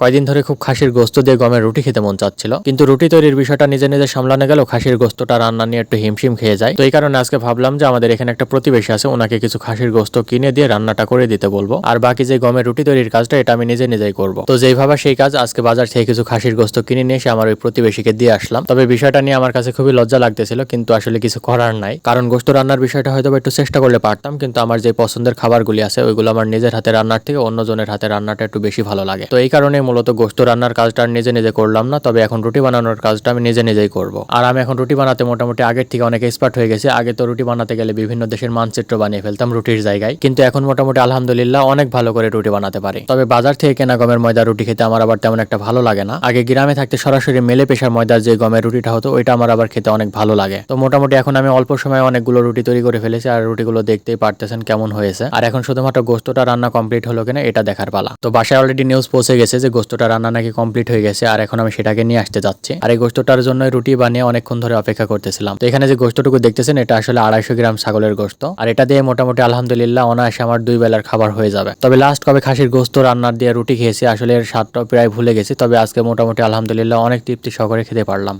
কয়দিন ধরে খুব খাসির গোস্ত দিয়ে গমের রুটি খেতে মন চাচ্ছিল। কিন্তু রুটি তৈরির বিষয়টা নিজে নিজে সামলানো গেল, খাসির গোস্তটা রান্না নিয়ে একটু হিমশিম খেয়ে যায়। তো এই কারণে আজকে ভাবলাম যে আমাদের এখানে একটা প্রতিবেশী আছে, ওনাকে কিছু খাসির গোস্ত কিনে দিয়ে রান্নাটা করে দিতে বলব। আর বাকি যে গমের রুটি তৈরির কাজটা, এটা আমি নিজে নিজেই করব। তো যেইভাবে সেই কাজ আজকে বাজার থেকে কিছু খাসির গোস্ত কিনে নিয়ে এসে আমার ওই প্রতিবেশীকে দিয়ে আসলাম। তবে বিষয়টা নিয়ে আমার কাছে খুবই লজ্জা লাগতেছিল, কিন্তু আসলে কিছু করার নাই। কারণ গোস্ত রান্নার বিষয়টা হয়তো একটু চেষ্টা করলে পারতাম, কিন্তু আমার যে পছন্দের খাবারগুলি আছে, ওইগুলো আমার নিজের হাতে রান্নার থেকে অন্যজনের হাতে রান্নাটা একটু বেশি ভালো লাগে। তো এই কারণে মূলত গোস্ত রান্নার কাজটা আর নিজে নিজে করলাম না, তবে এখন রুটি বানানোর কাজটা আমি নিজে নিজেই করব। আর আমি এখন রুটি বানাতে মোটামুটি আগের থেকে অনেক এক্সপার্ট হয়ে গেছি, আগে তো রুটি বানাতে গেলে বিভিন্ন দেশের মানচিত্র বানিয়ে ফেলতাম রুটির জায়গায়। কিন্তু এখন মোটামুটি আলহামদুলিল্লাহ অনেক ভালো করে রুটি বানাতে পারি। তবে বাজার থেকে কেনা গমের ময়দা রুটি খেতে আমার আবার তেমন একটা ভালো লাগে না। আগে গ্রামে থাকতে সরাসরি মেলে পেশার ময়দার যে গমের রুটিটা হতো, ওইটা আমার আবার খেতে অনেক ভালো লাগে। তো মোটামুটি এখন আমি অল্প সময়ে অনেকগুলো রুটি তৈরি করে ফেলেছি, আর রুটিগুলো দেখতেই পারতেছেন কেমন হয়েছে। আর এখন শুধুমাত্র গোস্তটা রান্না কমপ্লিট হলো কিনা, এটা দেখার পালা। তো বাসায় অলরেডি নিউজ পৌঁছে গেছে যে গোস্তটা রান্না নাকি কমপ্লিট হয়ে গেছে, আর এখন আমি সেটাকে নিয়ে আসতে যাচ্ছি। আর এই গোস্তটার জন্য রুটি বানিয়ে অনেকক্ষণ ধরে অপেক্ষা করতেছিলাম। তো এখানে যে গোস্তটুকু দেখতেছেন, এটা আসলে আড়াইশো গ্রাম ছাগলের গোস্ত। আর এটা দিয়ে মোটামুটি আলহামদুলিল্লাহ অনায়াসে আমার দুই বেলার খাবার হয়ে যাবে। তবে লাস্ট কবে খাসির গোস্ত রান্নার দিয়ে রুটি খেয়েছি, আসলে এর স্বাদটাও প্রায় ভুলে গেছি। তবে আজকে মোটামুটি আলহামদুলিল্লাহ অনেক তৃপ্তি সহকারে খেতে পারলাম।